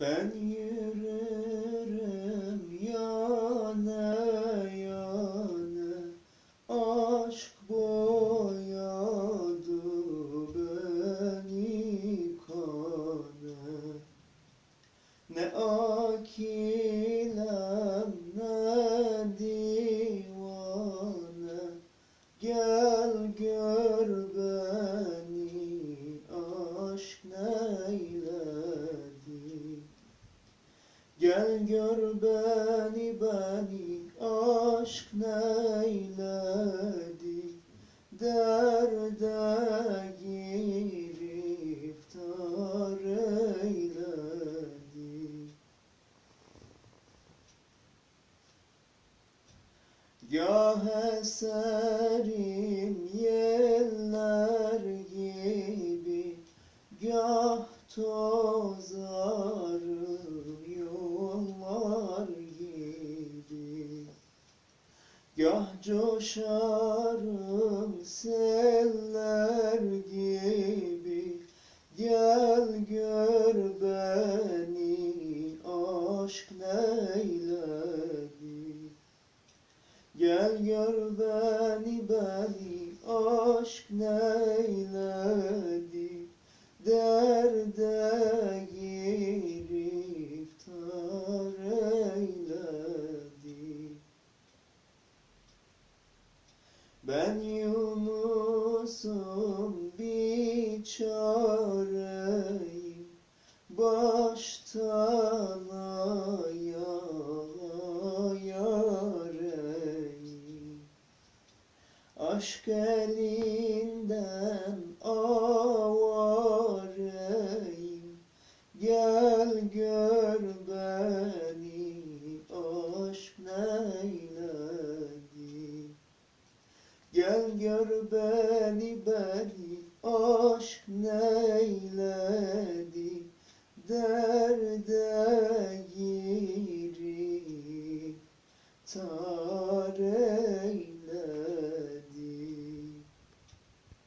Ben yürürüm Gel gör beni beni aşk neyledi? Derde giriftar eyledi. Gah eserim yeller gibi Gah tozarım yollar gibi Gah coşarım seller gibi. Gel gör beni aşk neyledi? Gel gör beni beni aşk neyledi Ben Yunus'um biçareyim Baştan ayağa yareyim. Aşk elinden avareyim Gel gör beni beni aşk neyledi der.